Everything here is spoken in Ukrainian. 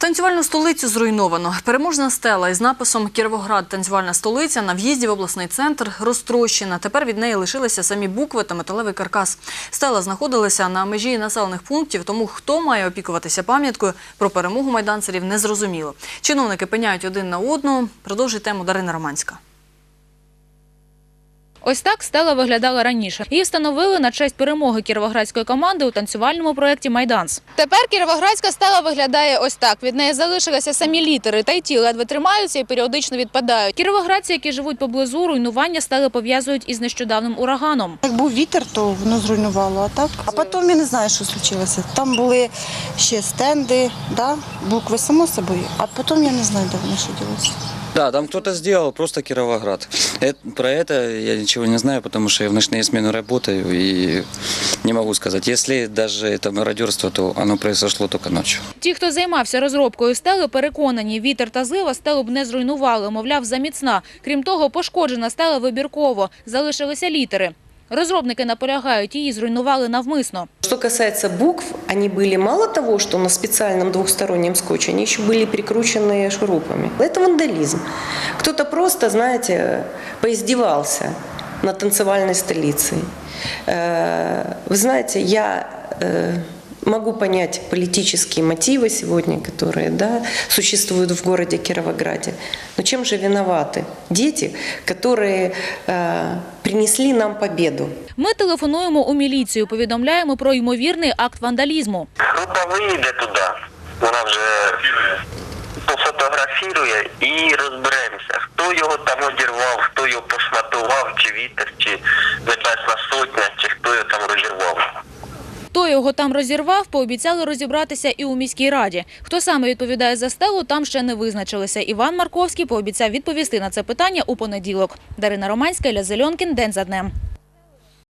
Танцювальну столицю зруйновано. Переможна стела із написом Кіровоград танцювальна столиця на в'їзді в обласний центр розтрощена. Тепер від неї лишилися самі букви та металевий каркас. Стела знаходилася на межі населених пунктів, тому хто має опікуватися пам'яткою про перемогу майданцерів не зрозуміло. Чиновники пеняють один на одного. Продовжує тему Дарина Романська. Ось так стела виглядала раніше. Її встановили на честь перемоги кіровоградської команди у танцювальному проєкті Майданс. Тепер кіровоградська стела виглядає ось так. Від неї залишилися самі літери, та й ті ледве тримаються і періодично відпадають. Кіровоградці, які живуть поблизу, руйнування стели пов'язують із нещодавним ураганом. Як був вітер, то воно зруйнувало. А так, а потім я не знаю, що случилося. Там були ще стенди, да? букви само собою, а потім я не знаю, де вони що ділося. Да, там кто-то сделал просто Кировоград. Э, Про это я ничего не знаю, потому что я в ночные смены работаю и не могу сказать. Если даже это мародерство, то оно произошло только ночью. Ті, хто займався розробкою стели, переконані, вітер та злива стелу б не зруйнували, мовляв, заміцна. Крім того, пошкоджена стела вибірково. Залишилися літери. Розробники наполягають, її зруйнували навмисно. Что касается букв, они были мало того, что на специальном двухстороннем скотче, они еще были прикручены шурупами. Это вандализм. Кто-то просто, знаете, поиздевался над танцевальной столицей. Э, Вы знаете, я э, могу понять политические мотивы сегодня, которые да, существуют в городе Кировограде. Но чем же виноваты дети, которые э, принесли нам победу? Ми телефонуємо у міліцію, повідомляємо про ймовірний акт вандалізму. Група вийде туди, вона вже пофотографірує і розберемося, хто його там одірвав, хто його пошматував, чи вітер, чи його там розірвав, пообіцяли розібратися і у міській раді. Хто саме відповідає за стелу, там ще не визначилися. Іван Марковський пообіцяв відповісти на це питання у понеділок. Дарина Романська, Ілля Зельонкін. День за днем.